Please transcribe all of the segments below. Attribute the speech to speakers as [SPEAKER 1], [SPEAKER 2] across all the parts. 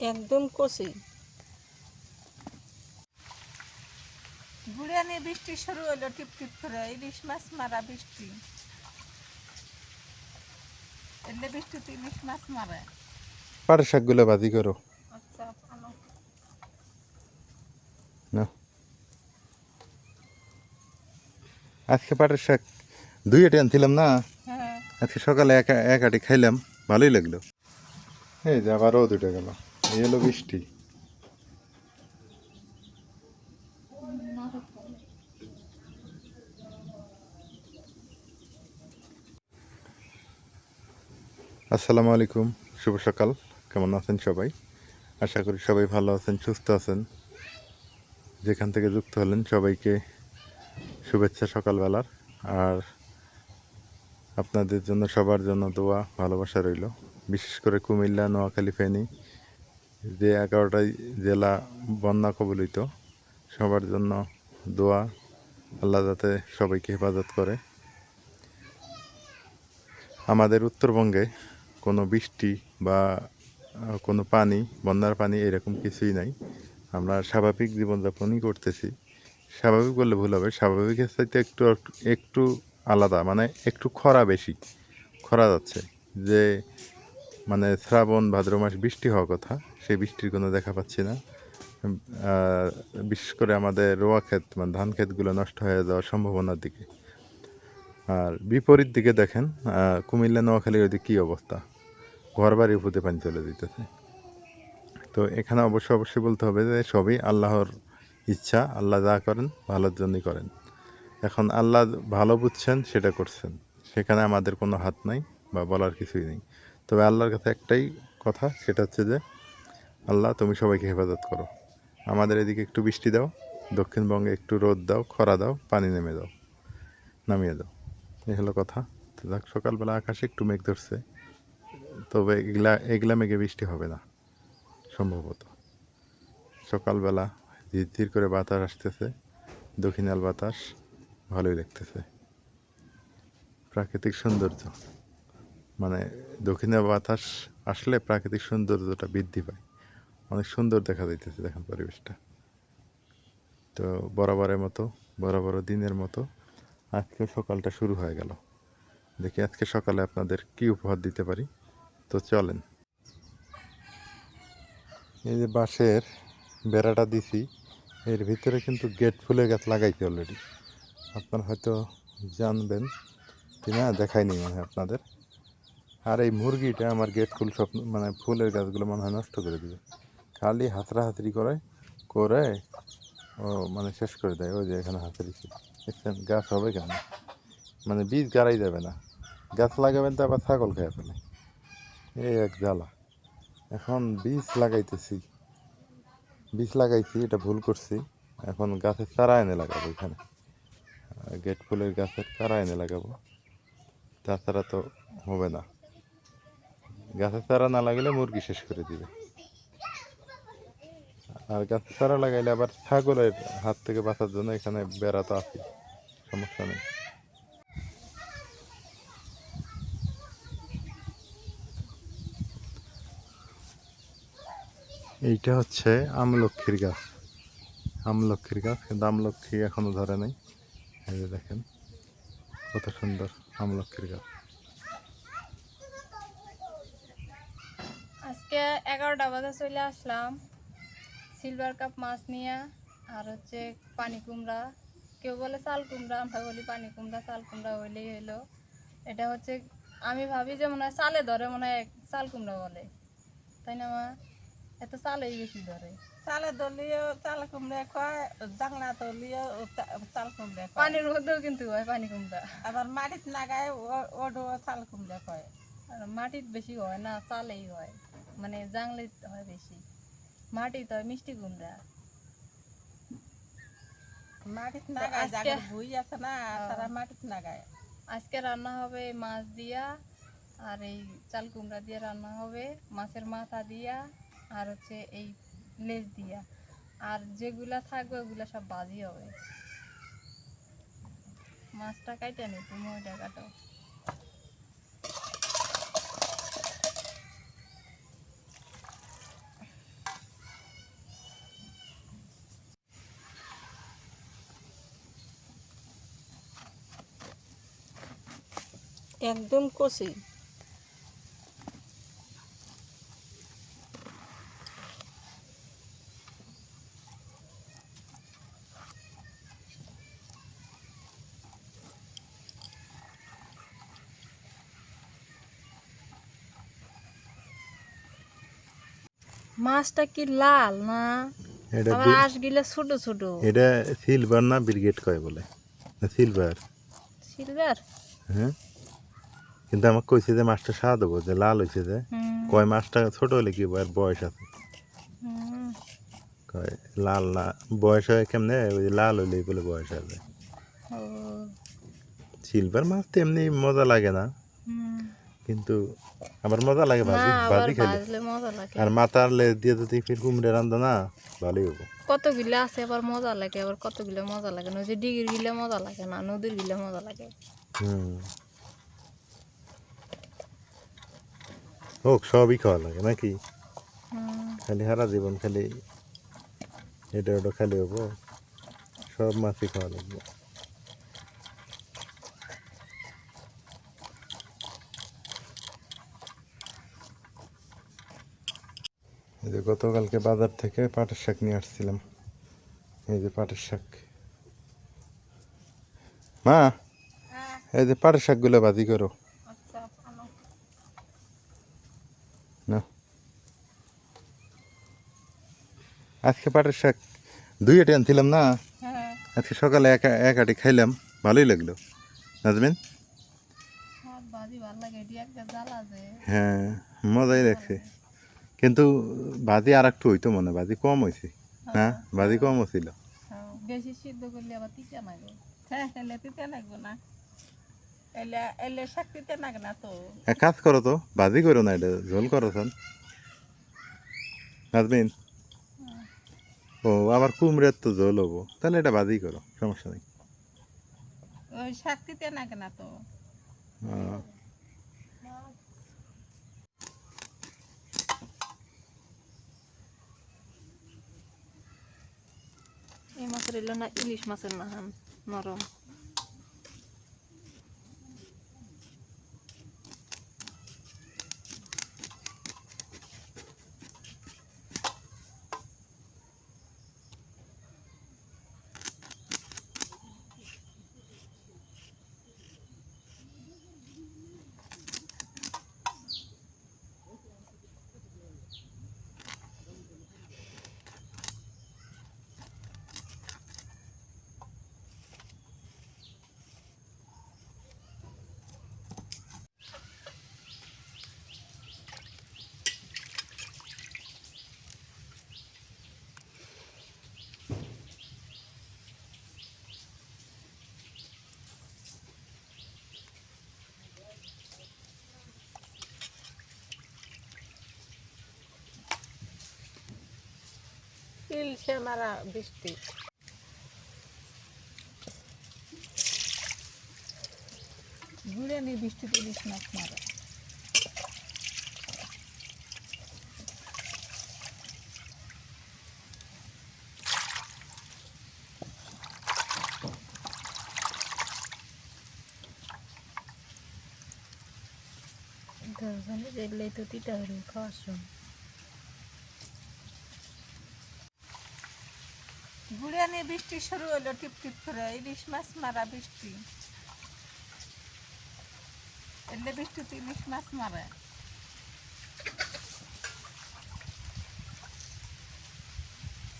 [SPEAKER 1] একদম কষি।
[SPEAKER 2] গুড়িয়া নিয়ে বৃষ্টি শুরু হলো টিপ টিপ করে। ইলিশ মাছ মারা বৃষ্টি। এলে বৃষ্টিতে ইলিশ মাছ মারে।
[SPEAKER 3] পাটের শাকগুলো ভাজি করো।
[SPEAKER 2] আচ্ছা ভালো।
[SPEAKER 3] না। আজকে পাটের শাক দুই আটি আনছিলাম না?
[SPEAKER 2] হ্যাঁ।
[SPEAKER 3] আজকে সকালে এক এক আটি খাইলাম ভালোই লাগল। এই যে আবার রোদ উঠে গেল। এই হলো বৃষ্টি। আসসালামু আলাইকুম, শুভ সকাল। কেমন আছেন সবাই? আশা করি সবাই ভালো আছেন, সুস্থ আছেন। যেখান থেকে যুক্ত হলেন সবাইকে শুভেচ্ছা সকালবেলার। আর আপনাদের জন্য সবার জন্য দোয়া, ভালোবাসা রইল। বিশেষ করে কুমিল্লা, নোয়াখালী, ফেনী যে এগারোটাই জেলা বন্যা কবলিত, সবার জন্য দোয়া, আল্লাহ যাতে সবাইকে হেফাজত করে। আমাদের উত্তরবঙ্গে কোনো বৃষ্টি বা কোনো পানি, বন্যার পানি এরকম কিছুই নাই। আমরা স্বাভাবিক জীবনযাপনই করতেছি। স্বাভাবিক বললে ভুল হবে স্বাভাবিকের চাইতে একটু একটু আলাদা মানে একটু খরা বেশি, খরা যাচ্ছে। যে মানে শ্রাবণ, ভাদ্র মাস বৃষ্টি হওয়ার কথা সেই বৃষ্টির কোনো দেখা পাচ্ছি না। বিশেষ করে আমাদের রোয়া ক্ষেত মানে ধান ক্ষেতগুলো নষ্ট হয়ে যাওয়ার সম্ভাবনার দিকে। আর বিপরীত দিকে দেখেন কুমিল্লা, নোয়াখালীর ওইদিকে কী অবস্থা? ঘর বাড়ি ফুতে পানি চলে দিতেছে তো এখানে অবশ্যই অবশ্যই বলতে হবে যে সবই আল্লাহর ইচ্ছা, আল্লাহ যা করেন ভালোর জন্যই করেন। এখন আল্লাহ ভালো বুঝছেন, সেটা করছেন। সেখানে আমাদের কোনো হাত নাই বা বলার কিছুই নেই। তবে আল্লাহর কাছে একটাই কথা, সেটা হচ্ছে যে আল্লাহ, তুমি সবাইকে হেফাজত করো। আমাদের এদিকে একটু বৃষ্টি দাও, দক্ষিণবঙ্গে একটু রোদ দাও, খরা দাও, পানি নেমে দাও, নামিয়ে দাও। এই হলো কথা। যাক, সকালবেলা আকাশে একটু মেঘ ধরছে, তবে এগুলা এগুলা মেঘে বৃষ্টি হবে না, সম্ভবত। সকালবেলা ধীর ধীর করে বাতাস আসতেছে, দক্ষিণাল বাতাস ভালোই লাগতেছে প্রাকৃতিক সৌন্দর্য মানে দক্ষিণাল বাতাস আসলে প্রাকৃতিক সৌন্দর্যটা বৃদ্ধি পায়। অনেক সুন্দর দেখা যাইতেছে, দেখেন পরিবেশটা। তো বরাবরের মতো, বরাবর দিনের মতো আজকে সকালটা শুরু হয়ে গেল। দেখি আজকে সকালে আপনাদের কি উপহার দিতে পারি। তো চলেন। এই যে বাঁশের বেড়াটা দিছি, এর ভিতরে কিন্তু গেট ফুলের গাছ লাগাইছি অলরেডি আপনারা হয়তো জানবেন, কি না, দেখাইনি মনে হয় আপনাদের। আর এই মুরগিটা আমার গেট ফুল সব মানে ফুলের গাছগুলো মনে হয় নষ্ট করে দিবে। খালি হাতরি করে করে, ও মানে শেষ করে দেয়, ওই যে এখানে হাতড়ি দেখছেন, গাছ হবে কেন? মানে বীজ গাড়াই যাবে না। গাছ লাগাবেন তো আবার ছাগল খেয়ে ফেলে। এই এক জ্বালা। এখন বীজ লাগাইতেছি। বীজ লাগাইছি, এটা ভুল করছি। এখন গাছের চারা এনে লাগাবো এখানে। গেট ফুলের গাছের চারা এনে লাগাবো। তাছাড়া তো হবে না। গাছের চারা না লাগলে মুরগি শেষ করে দিবে। আর গাছের চারা লাগাইলে আবার ছাগলের হাত থেকে বাঁচার জন্য এখানে বেড়া তো আছে সমস্যা নেই। এইটা হচ্ছে আমলক্ষীর গাছ। আমলক্ষীর গাছ, কিন্তু আমলক্ষী এখনও ধরে নাই। এই দেখেন, কত সুন্দর আমলক্ষীর গাছ।
[SPEAKER 4] আজকে এগারোটা বাজে চলে আসলাম। সিলভার কাপ মাছ নিয়ে আর হচ্ছে পানি কুমড়া। কেউ বলে চাল কুমড়া আমরা বলি পানি কুমড়া চাল কুমড়া হইলেই হইল। এটা হচ্ছে আমি ভাবি যে মনে হয় চালে ধরে মনে হয় চাল কুমড়া বলে। তাই না মা? এত চালেই বেশি ধরে।
[SPEAKER 2] চালে দলীয় চাল কুমড়ে কয় জাংলা দলীয় চাল কুমড়ে কয়
[SPEAKER 4] পানির মধ্যেও কিন্তু হয় পানি কুমড়া।
[SPEAKER 2] আবার মাটিত নাগায় ওডো চাল কুমড়ে কয়
[SPEAKER 4] আর মাটির বেশি হয় না চালেই হয়। মানে জাংলে হয় বেশি। মাটিতে হয় মিষ্টি কুমড়া।
[SPEAKER 2] মাটিত নাগায় যাদের ভুই আছে না তারা মাটিত নাগায়।
[SPEAKER 4] আজকে রান্না হবে মাছ দিয়া আর এই চাল কুমড়া দিয়ে রান্না হবে মাছের মাথা দিয়া আর হচ্ছে এই লেজ দিয়া। আর যেগুলা থাকবে ওগুলা সব বাজি হবে। মাছটা কাইটে নি তুমি ওইটা কাটো।
[SPEAKER 2] একদম কষি।
[SPEAKER 4] মাছটা কি লাল না?
[SPEAKER 3] এটা
[SPEAKER 4] গিলে ছোট ছোট।
[SPEAKER 3] এটা সিলভার না ব্রিগেড কয় বলে? সিলভার
[SPEAKER 4] সিলভার
[SPEAKER 3] হ্যাঁ। কিন্তু আমাকে কইছে যে মাছটা স্বাদ দেবো যে লাল হয়েছে যে। কয় মাছটা ছোট হলে কি আর বয়স আছে। কয় লাল না বয়স হয় কেমনে ওই যে লাল হইলেই বলে বয়স আছে। সিলভার মাছ তো এমনি মজা লাগে না। কিন্তু আমার মজা লাগে ভাজি ভাজি খেলে আর মাথার লেজ দিয়ে যদি ফির কুমড়ে রান্ধা না ভালোই হব
[SPEAKER 4] কতগুলো আছে আবার মজা লাগে আবার কতগুলো মজা লাগে না। ওই যে ডিগির গিলে মজা লাগে না নদীর গিলে মজা লাগে।
[SPEAKER 3] হুম। হোক সবই খাওয়া লাগে নাকি? খালি সারা জীবন খালি এটা ওটা খালি হব সব মাছই খাওয়া লাগবে। এই যে গতকালকে বাজার থেকে পাটের শাক নিয়ে আসছিলাম। এই যে পাটের শাক। মা এই যে পাটের শাকগুলো বাজি করো
[SPEAKER 2] আচ্ছা আনো।
[SPEAKER 3] না? আজকে পাটের শাক দুই আটি আনছিলাম না?
[SPEAKER 2] হ্যাঁ।
[SPEAKER 3] আজকে সকালে এক এক আটি খাইলাম ভালোই লাগল। নাজমিন? হ্যাঁ মজাই লাগছে। কিন্তু ভাজি আর একটু হইতো মনে হয়, ভাজি কম হয়েছে হ্যাঁ ভাজি কম হয়েছিল
[SPEAKER 2] হ্যাঁ
[SPEAKER 4] বেশি সিদ্ধ করলে আবার তিতা লাগে
[SPEAKER 2] হ্যাঁ এলে তিতে লাগবো না।
[SPEAKER 3] এক কাজ করো তো ভাজি করো না এটা ঝোল করো শোন নাজমিন ও আবার কুমড়ের তো ঝোল হব। তাহলে এটা ভাজি করো সমস্যা নেই।
[SPEAKER 2] ওই শাক তিতে লাগে না তো।
[SPEAKER 4] এই মাছের এলো না ইলিশ মাছের নাহান নরম।
[SPEAKER 2] ইলশে মারা বৃষ্টি ঘুরে নি বৃষ্টিতে ইলিশ মাছ মারা।
[SPEAKER 4] দরকারে দেখলে তো তিতা হলো খাওয়ার সময়।
[SPEAKER 2] ঘুরে বৃষ্টি শুরু হলো টিপ টিপ করে। ইলিশ মাছ মারা বৃষ্টি। এলে বৃষ্টিতে ইলিশ মাছ মারে।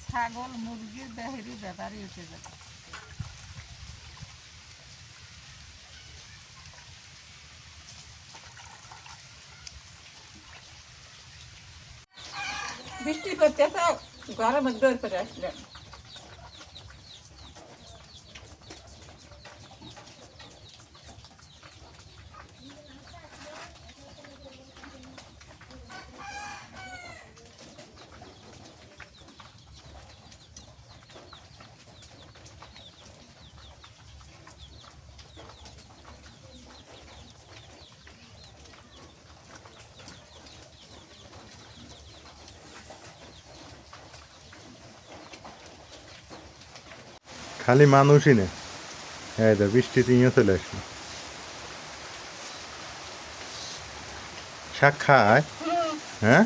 [SPEAKER 2] ছাগল মুরগির বেহেরি ব্যাপারই উঠে যাবে বৃষ্টি করতেছে ঘরের মধ্যে দৌড়
[SPEAKER 3] খালি মানুষই না হ্যাঁ তো বৃষ্টি তিনিও চলে আসলো। শাক খায়? হ্যাঁ?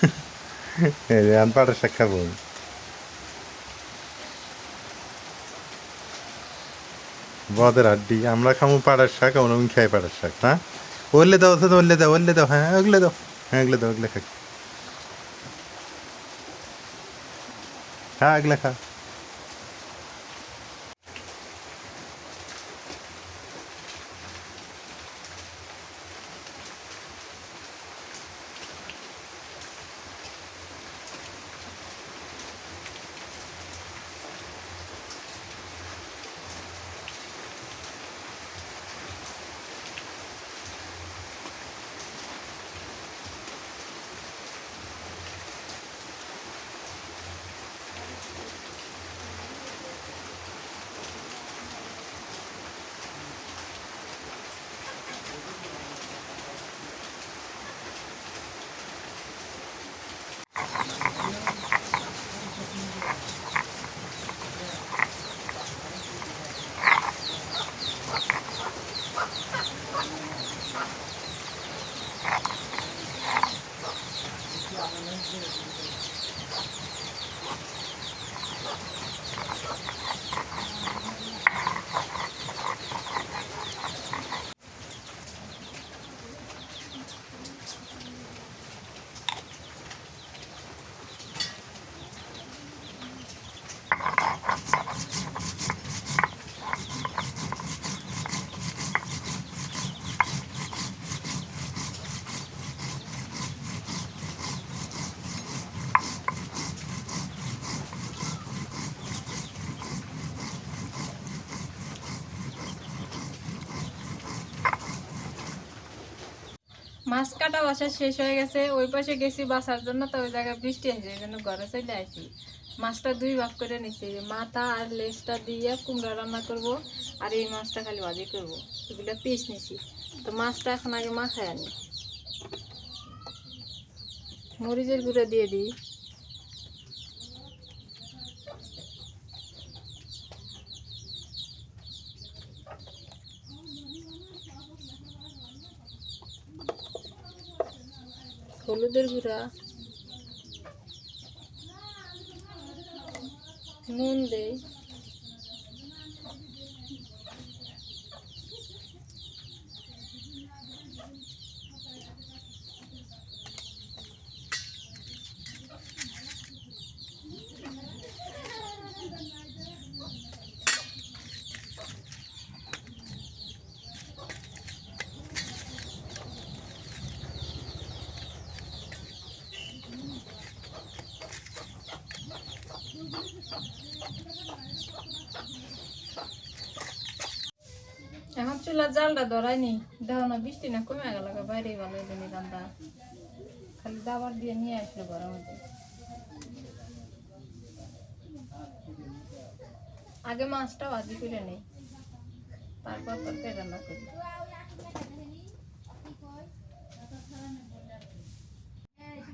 [SPEAKER 3] এই রে, আমি শাক খাব। বদের হাড্ডি আমরা খামু পাড়ার শাক আমরা আমি খাই পাড়ার শাক হ্যাঁ? ওলে দাও ওলে দাও ওলে দাও হ্যাঁ ওগুলো দাও হ্যাঁ ওগুলো দাও ওগুলো খাই হ্যাঁ ওগুলো খা
[SPEAKER 4] মাছ কাটা বাসা শেষ হয়ে গেছে, ওই পাশে গেছি বাসার জন্য, তো ওই জায়গায় বৃষ্টি আসে এই জন্য ঘরে চলে আসি। মাছটা দুই ভাগ করে নিছি, মাথা আর লেজটা দিয়ে কুমড়া রান্না করব, আর এই মাছটা খালি ভাজি করব। এগুলো পিস নিছি, তো মাছটা এখন আগে মাখায় আনি। মরিচের গুঁড়ো দিয়ে দিই। হলুদের গুঁড়া নুন দেই। চুলার জালটা ধরাইনি দেখো না বৃষ্টি না কমে গেল বাইরে ভালো রান্না খালি দাবার দিয়ে নিয়ে আসলো ঘরের মধ্যে। আগে মাছটা ভাজি করে নেই, তারপর তরকারি রান্না করি।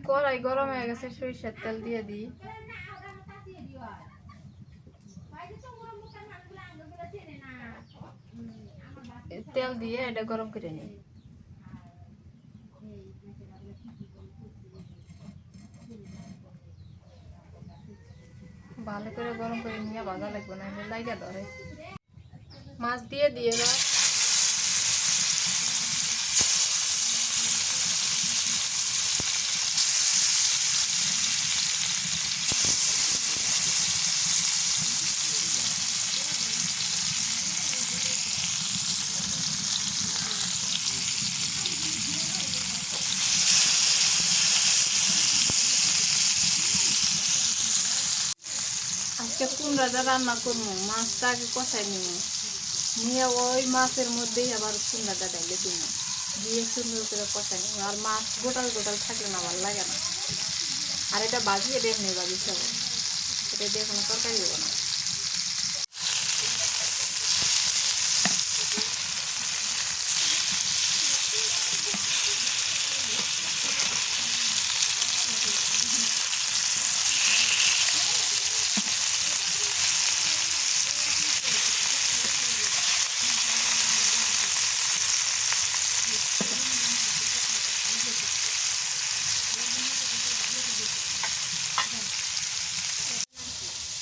[SPEAKER 4] কড়াই গরম হয়ে গেছে, সরিষার তেল দিয়ে দিই। তেল দিয়ে এটা গরম করে নিই। ভালো করে গরম করে নিয়ে ভাজা লাগবে না লাইগা ধরে। মাছ দিয়ে দিয়ে এবার আজকে কুমড়াটা রান্না করব মাছটা আগে কষাই নিব নিয়ে ওই মাছের মধ্যেই আবার কুমড়াটা ডাইলে দিব দিয়ে সুন্দর করে কষাই নিব আর মাছ গোটাল গোটাল থাকলে না ভালো লাগে না। আর এটা বাজিয়ে দেখ নেই বাজি খাব এটা দিয়ে কোনো তরকারি দেবো না।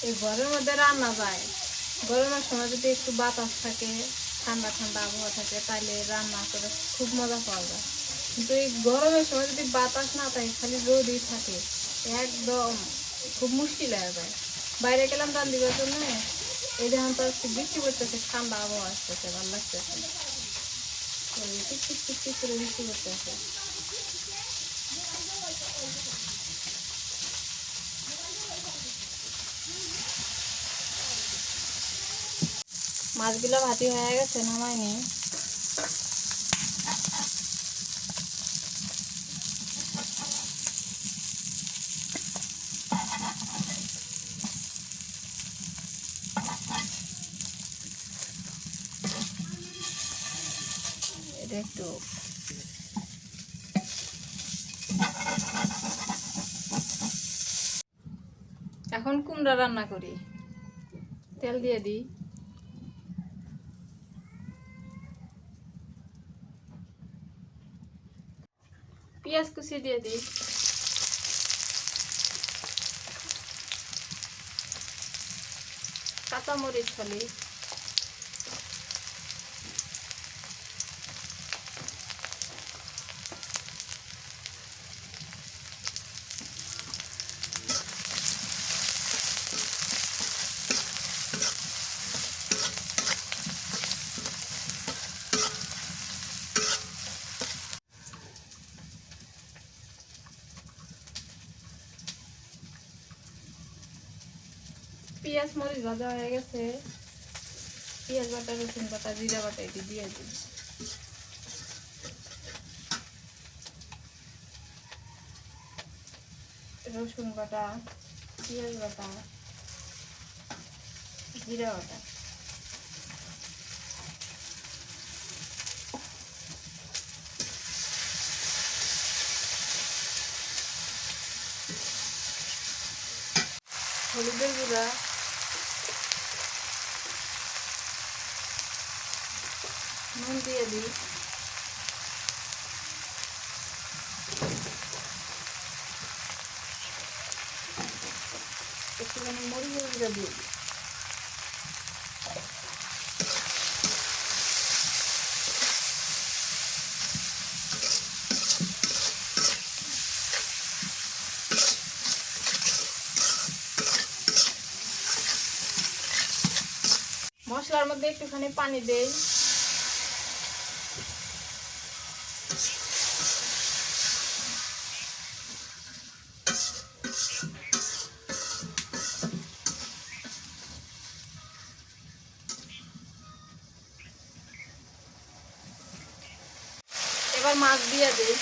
[SPEAKER 4] এই ঘরের মধ্যে রান্না যায়। গরমের সময় যদি একটু বাতাস থাকে, ঠান্ডা ঠান্ডা আবহাওয়া থাকে তাহলে রান্না করে খুব মজা পাওয়া যায়। কিন্তু এই গরমের সময় যদি বাতাস না থাকে, খালি রোদই থাকে, একদম খুব মুশকিল হয়ে যায়। বাইরে গেলাম রান দিবার জন্য, এই যখন তো একটু বৃষ্টি পড়তেছে, ঠান্ডা আবহাওয়া আসতেছে, ভালো লাগতেছে। করে বৃষ্টি পড়তেছে। মাছগুলো ভাতি হয়ে গেছে নামাইনি একটু এখন কুমড়া রান্না করি। তেল দিয়ে দিই পেঁয়াজ কুচি দিয়ে দিই। কাঁচামরিচ খালি পেঁয়াজ মরিচ ভাজা হয়ে গেছে। পেঁয়াজ বাটা, রসুন বাটা, জিরা বাটা এটি দিয়ে দিই। রসুন বাটা, পেঁয়াজ বাটা, জিরা বাটা। হলুদের গুঁড়া নুন দিয়ে দিই একটুখানি মরিচের দিয়ে দিই মশলার মধ্যে একটুখানি পানি দেই। এবার মাছ দিয়ে দিই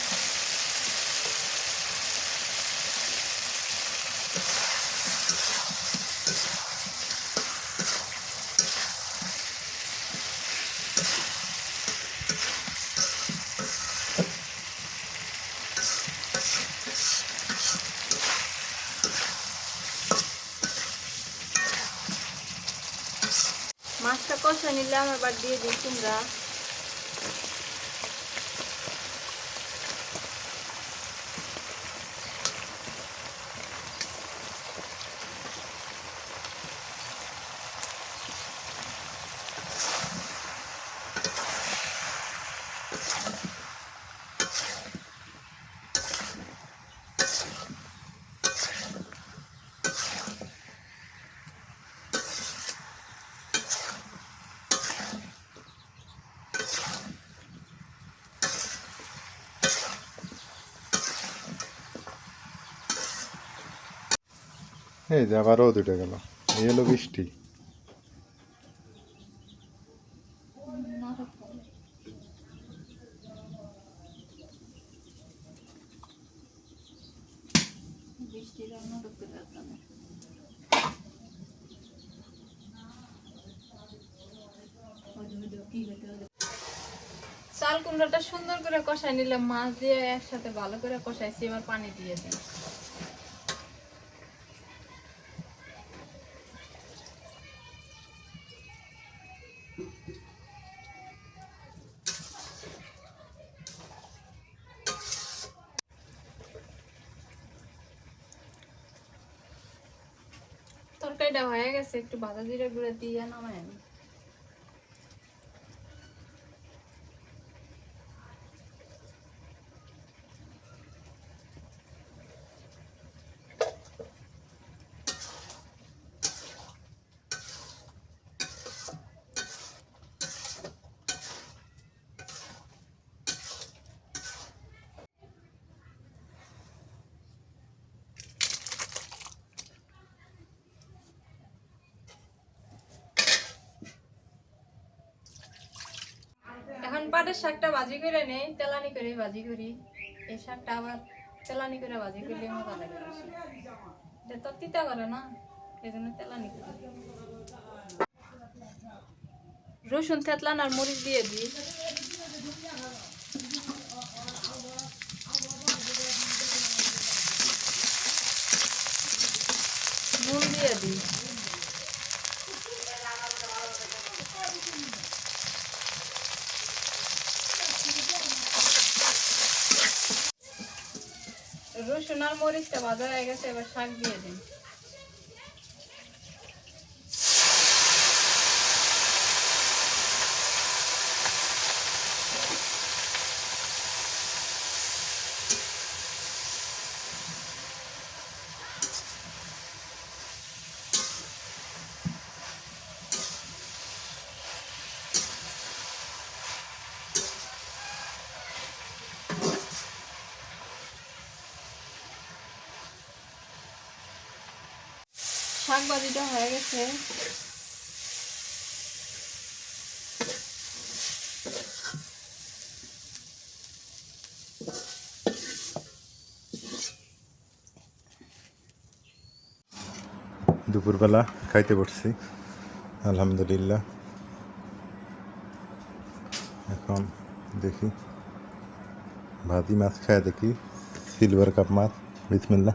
[SPEAKER 4] মাছটা কষা নিলাম এবার দিয়ে দিই কুমড়া।
[SPEAKER 3] এই যে আবার রোদ উঠে গেল। এই হলো বৃষ্টি।
[SPEAKER 4] চাল কুমড়াটা সুন্দর করে কষাই নিলাম, মাছ দিয়ে একসাথে ভালো করে কষাইছি, এবার পানি দিয়ে দিই একটু বাধা জিরে গুঁড়ো দিয়ে নামাই আমি শাকটা ভাজি করে নেই, তেলানি করে ভাজি করি। এই শাকটা আবার তেলানি করে ভাজি করলে মজা লাগে এটা তো তিতা করে না, এই জন্য তেলানি করি। রসুন থেতলান আর মরিচ দিয়ে দিই নুন দিয়ে দিই রসুন আর মরিচটা ভাজা হয়ে গেছে এবার শাক দিয়ে দিন। শাক ভাজিটা হয়ে গেছে
[SPEAKER 3] দুপুরবেলা খাইতে বসছি, আলহামদুলিল্লাহ। এখন দেখি ভাজি মাছ খায় দেখি সিলভার কাপ মাছ বিসমিল্লা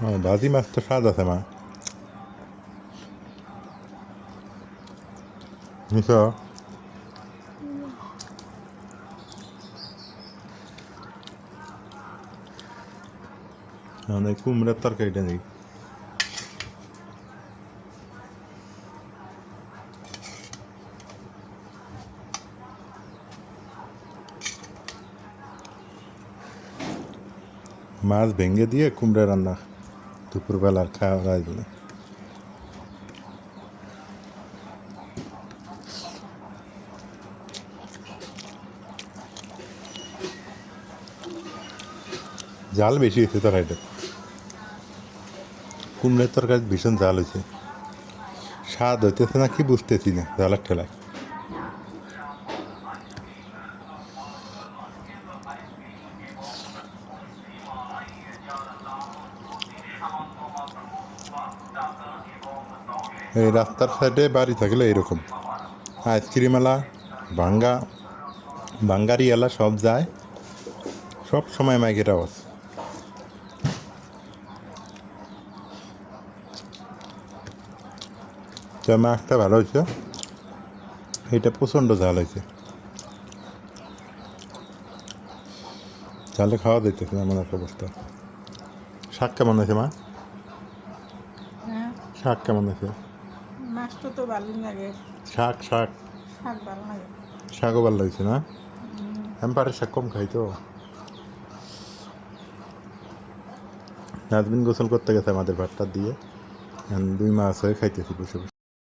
[SPEAKER 3] ভাজি মাছ তো স্বাদ আছে মা মিশো অনেক কুমড়ার তরকারিটা নেই মাছ ভেঙে দিয়ে কুমড়া রান্না দুপুরবেলার খাওয়া যায় জাল বেশি হয়েছে তরকারিটা কুমড়ের তরকারি ভীষণ জাল হয়েছে। স্বাদ হইতেছে না, কি বুঝতেছি না জালের ঠেলায়। এই রাস্তার সাইডে বাড়ি থাকলে এরকম। আইসক্রিমওয়ালা ভাঙ্গা বাঙ্গারিওয়ালা সব যায়। সব সময় মাইকের আওয়াজ। তো মাছটা ভালো হয়েছে। এটা প্রচণ্ড ঝাল হয়েছে। ঝালে খাওয়া দিতেছে এমন একটা অবস্থা। শাক কেমন হয়েছে মা?
[SPEAKER 2] হ্যাঁ।
[SPEAKER 3] শাক কেমন হয়েছে?
[SPEAKER 2] মাছটা তো ভালো লাগে।
[SPEAKER 3] শাক শাক?
[SPEAKER 2] শাক ভালো লাগে।
[SPEAKER 3] শাকও ভালো লাগছে না? আমি পারে শাক কম খাই তো। নাজমিন গোসল করতে গেছে আমাদের ভাতটা দিয়ে। দুই মাস হয়ে খাইতেছি বসে বসে।